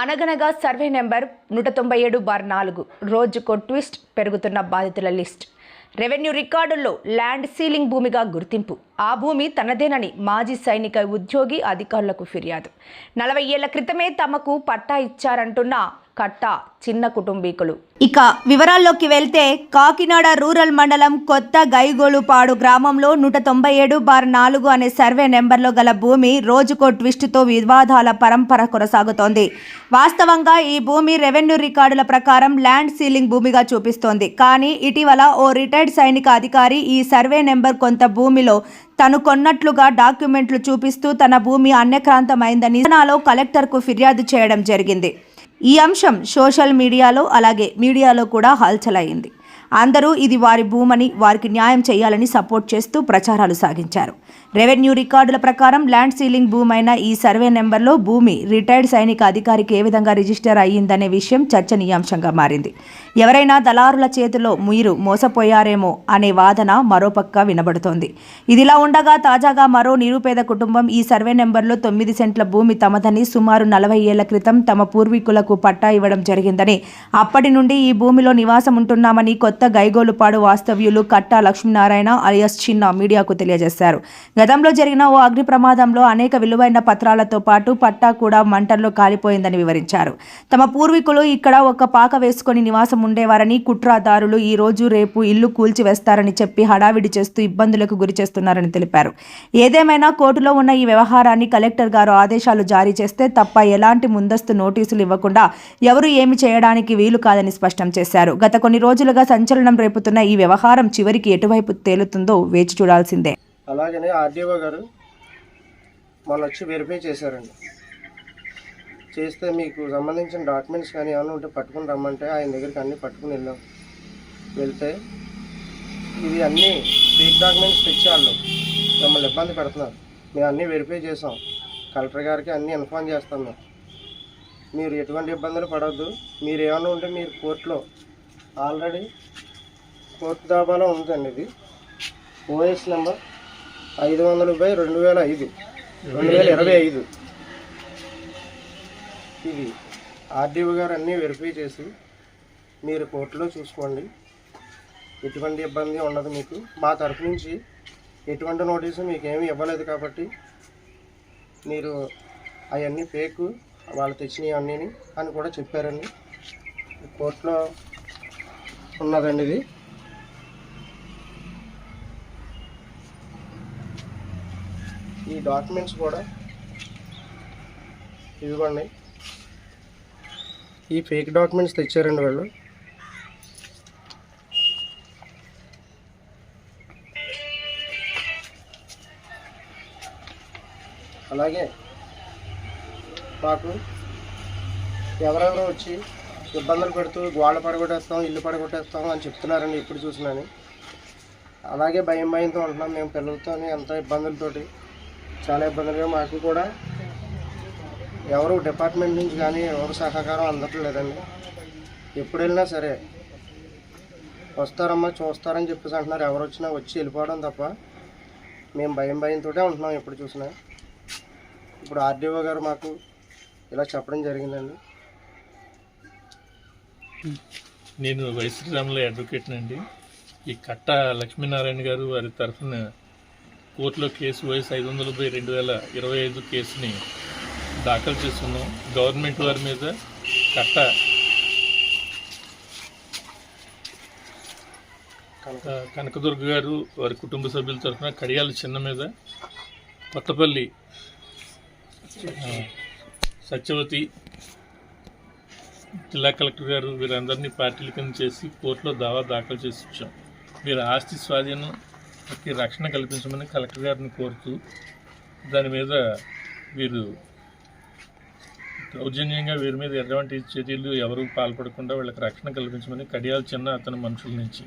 అనగనగా survey number నూట తొంభై ఏడు బార్ నాలుగు. రోజుకో ట్విస్ట్ పెరుగుతున్న బాధితుల లిస్ట్. రెవెన్యూ రికార్డుల్లో ల్యాండ్ సీలింగ్ భూమిగా గుర్తింపు. ఆ భూమి తనదేనని మాజీ సైనిక ఉద్యోగి అధికారులకు ఫిర్యాదు. నలభై ఏళ్ళ క్రితమే తమకు పట్టా ఇచ్చారంటున్న కట్ట చిన్న కుటుంబీకులు. ఇక వివరాల్లోకి వెళ్తే కాకినాడ రూరల్ మండలం కొత్త గైగోలుపాడు గ్రామంలో నూట తొంభై ఏడు బార్ నాలుగు అనే సర్వే నెంబర్లో గల భూమి రోజుకో ట్విస్టుతో వివాదాల పరంపర కొనసాగుతోంది. వాస్తవంగా ఈ భూమి రెవెన్యూ రికార్డుల ప్రకారం ల్యాండ్ సీలింగ్ భూమిగా చూపిస్తోంది. కానీ ఇటీవల ఓ రిటైర్డ్ సైనిక అధికారి ఈ సర్వే నెంబర్ కొంత భూమిలో తను కొన్నట్లుగా డాక్యుమెంట్లు చూపిస్తూ తన భూమి అన్యక్రాంతమైందని నాలో కలెక్టర్కు ఫిర్యాదు చేయడం జరిగింది. ఈ అంశం సోషల్ మీడియాలో అలాగే మీడియాలో కూడా హల్చల్ అయింది. అందరూ ఇది వారి భూమని వారికి న్యాయం చేయాలని సపోర్ట్ చేస్తూ ప్రచారాలు సాగించారు. రెవెన్యూ రికార్డుల ప్రకారం ల్యాండ్ సీలింగ్ భూమైన ఈ సర్వే నెంబర్లో భూమి రిటైర్డ్ సైనిక అధికారికి ఏ విధంగా రిజిస్టర్ అయ్యిందనే విషయం చర్చనీయాంశంగా మారింది. ఎవరైనా దళారుల చేతిలో మీరు మోసపోయారేమో అనే వాదన మరోపక్క వినబడుతోంది. ఇదిలా ఉండగా తాజాగా మరో నిరుపేద కుటుంబం ఈ సర్వే నెంబర్లో తొమ్మిది సెంట్ల భూమి తమదని సుమారు నలభై ఏళ్ళ క్రితం తమ పూర్వీకులకు పట్టా ఇవ్వడం జరిగిందని అప్పటి నుండి ఈ భూమిలో నివాసం ఉంటున్నామని కొత్త కొత్త గైగోలుపాడు వాస్తవ్యులు కట్టా లక్ష్మీనారాయణ అలియస్ చిన్న మీడియాకు తెలియజేశారు. గతంలో జరిగిన ఓ అగ్ని ప్రమాదంలో అనేక విలువైన పత్రాలతో పాటు పట్టా కూడా మంటల్లో కాలిపోయిందని వివరించారు. తమ పూర్వీకులు ఇక్కడ ఒక పాక వేసుకొని నివాసం ఉండేవారని కుట్రాదారులు ఈ రోజు రేపు ఇల్లు కూల్చివేస్తారని చెప్పి హడావిడి చేస్తూ ఇబ్బందులకు గురి చేస్తున్నారని తెలిపారు. ఏదేమైనా కోర్టులో ఉన్న ఈ వ్యవహారాన్ని కలెక్టర్ గారు ఆదేశాలు జారీ చేస్తే తప్ప ఎలాంటి ముందస్తు నోటీసులు ఇవ్వకుండా ఎవరు ఏమి చేయడానికి వీలు కాదని స్పష్టం చేశారు. గత కొన్ని రోజులుగా సంచలనం రేపుతున్న ఈ వ్యవహారం చివరికి ఎటువైపు తేలుతుందో వేచి చూడాల్సిందే. అలాగనే ఆర్డీఓ గారు మొన్న వచ్చి వెరిఫై చేశారండి. చేస్తే మీకు సంబంధించిన డాక్యుమెంట్స్ కానీ ఏమైనా ఉంటే పట్టుకుని రమ్మంటే ఆయన దగ్గరికి అన్నీ పట్టుకుని వెళ్ళాం. వెళ్తే ఇవి అన్నీ ఫేక్ డాక్యుమెంట్స్ తెచ్చి వాళ్ళు మిమ్మల్ని ఇబ్బంది పెడుతున్నారు. మేము అన్నీ వెరిఫై చేసాం కలెక్టర్ గారికి అన్నీ ఇన్ఫార్మ్ చేస్తాం మేము. మీరు ఎటువంటి ఇబ్బందులు పడవద్దు. మీరు ఏమైనా ఉంటే మీరు కోర్టులో ఆల్రెడీ కోర్ట్ దాబాలో ఉందండి ఇది. ఓఎస్ నెంబర్ ఐదు వందల బై రెండు వేల ఐదు. రెండు వేల ఇరవై ఐదు. ఇది ఆర్డీఓ గారు అన్నీ వెరిఫై చేసి మీరు కోర్టులో చూసుకోండి. ఎటువంటి ఇబ్బంది ఉండదు మీకు. మా తరఫు నుంచి ఎటువంటి నోటీసు మీకు ఇవ్వలేదు కాబట్టి మీరు అవన్నీ ఫేక్ వాళ్ళు తెచ్చినవి అన్నీ అని కూడా చెప్పారండి. కోర్టులో ఉన్నదండి ఇది. ఈ డాక్యుమెంట్స్ కూడా ఇదిగోండి ఈ ఫేక్ డాక్యుమెంట్స్ తెచ్చారండి వాళ్ళు. అలాగే మాకు ఎవరెవరు వచ్చి ఇబ్బందులు పెడుతూ గోళ్ళ పడగొట్టేస్తాం ఇల్లు పడగొట్టేస్తాం అని చెప్తున్నారండి ఎప్పుడు చూసినాని అలాగే భయం భయంతో ఉంటున్నాం మేము పిల్లలతో ఎంత ఇబ్బందులతోటి. చాలా ఇబ్బందులుగా మాకు కూడా. ఎవరు డిపార్ట్మెంట్ నుంచి కానీ ఎవరు సహకారం అందట్లేదండి ఎప్పుడు వెళ్ళినా సరే వస్తారమ్మా చూస్తారని చెప్పేసి అంటున్నారు. ఎవరు వచ్చినా వచ్చి వెళ్ళిపోవడం తప్ప మేము భయం భయంతో ఉంటున్నాం ఎప్పుడు చూసినా. ఇప్పుడు ఆర్డీఓ గారు మాకు ఇలా చెప్పడం జరిగిందండి. నేను వైశ్రీరాముల అడ్వకేట్ అండి. ఈ కట్ట లక్ష్మీనారాయణ గారు వారి తరఫున కోర్టులో కేసు వయసు ఐదు వందల బై రెండు వేల ఇరవై ఐదు కేసుని దాఖలు చేస్తున్నాం. గవర్నమెంట్ వారి మీద కట్ట కనకదుర్గ గారు వారి కుటుంబ సభ్యుల తరఫున కడియాల చిన్న మీద కొత్తపల్లి సత్యవతి జిల్లా కలెక్టర్ గారు వీరందరినీ పార్టీల కింద చేసి కోర్టులో దావా దాఖలు చేసి ఇచ్చాం. వీరి ఆస్తి స్వాధీనంకి రక్షణ కల్పించమని కలెక్టర్ గారిని కోరుతూ దాని మీద వీరు దౌర్జన్యంగా వీరి మీద ఎటువంటి చర్యలు ఎవరు పాల్పడకుండా వీళ్ళకి రక్షణ కల్పించమని కడియాల చిన్న అతని మనుషుల నుంచి.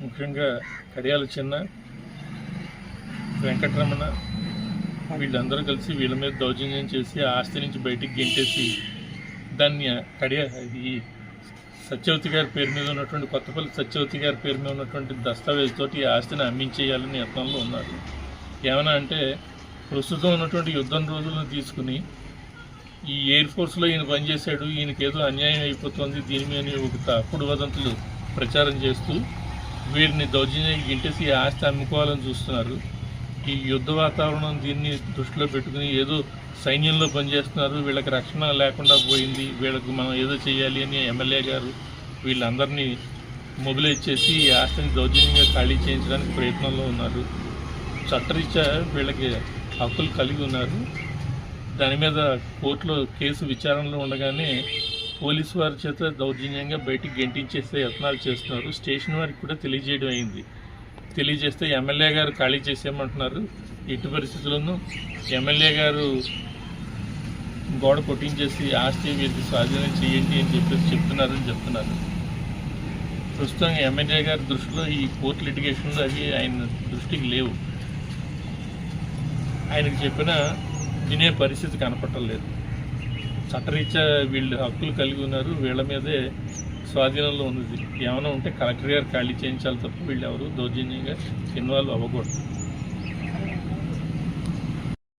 ముఖ్యంగా కడియాల చిన్న వెంకటరమణ వీళ్ళందరూ కలిసి వీళ్ళ మీద దౌర్జన్యం చేసి ఆస్తి నుంచి బయటికి గెంటేసి దాన్ని కడియా ఈ సత్యవతి గారి పేరు మీద ఉన్నటువంటి కొత్తపల్లి సత్యవతి గారి పేరు మీద ఉన్నటువంటి దస్తావేజ్తోటి ఈ ఆస్తిని అమ్మించేయాలని యత్నంలో ఉన్నారు. ఏమైనా అంటే ప్రస్తుతం ఉన్నటువంటి యుద్ధం రోజులను తీసుకుని ఈ ఎయిర్ ఫోర్స్లో ఈయన పనిచేశాడు ఈయనకి ఏదో అన్యాయం అయిపోతుంది దీని మీద ఒక తప్పుడు వదంతులు ప్రచారం చేస్తూ వీరిని దౌర్జన్యం గింటేసి ఈ ఆస్తి అమ్ముకోవాలని చూస్తున్నారు. ఈ యుద్ధ వాతావరణం దీన్ని దృష్టిలో పెట్టుకుని ఏదో సైన్యంలో పనిచేస్తున్నారు. వీళ్ళకి రక్షణ లేకుండా పోయింది. వీళ్ళకి మనం ఏదో చేయాలి అని ఎమ్మెల్యే గారు వీళ్ళందరినీ మొబిలైజ్ చేసి ఈ ఆస్తిని దౌర్జన్యంగా ఖాళీ చేయించడానికి ప్రయత్నంలో ఉన్నారు. చట్టరీత్యా వీళ్ళకి హక్కులు కలిగి ఉన్నారు. దాని మీద కోర్టులో కేసు విచారణలో ఉండగానే పోలీసు వారి చేత దౌర్జన్యంగా బయటికి గెంటించేసే యత్నాలు చేస్తున్నారు. స్టేషన్ వారికి కూడా తెలియజేయడం అయింది. తెలియజేస్తే ఎమ్మెల్యే గారు ఖాళీ చేసేయమంటున్నారు. ఎట్టి పరిస్థితుల్లోనూ ఎమ్మెల్యే గారు గోడ కొట్టించేసి ఆస్తి వీరికి స్వాధీనం చేయండి అని చెప్పేసి చెప్తున్నారని చెప్తున్నారు. ప్రస్తుతం ఎమ్మెల్యే గారి దృష్టిలో ఈ కోర్టు లిటిగేషన్లు అవి ఆయన దృష్టికి లేవు. ఆయనకు చెప్పిన వినే పరిస్థితి కనపట్టలేదు చట్టరీత్యా వీళ్ళు హక్కులు కలిగి ఉన్నారు. వీళ్ళ మీదే స్వాధీనంలో ఉన్నది. ఏమైనా ఉంటే కలెక్టర్ గారు ఖాళీ చేయించాలి తప్ప వీళ్ళు ఎవరు దౌర్జన్యంగా ఇన్వాల్వ్ అవ్వకూడదు.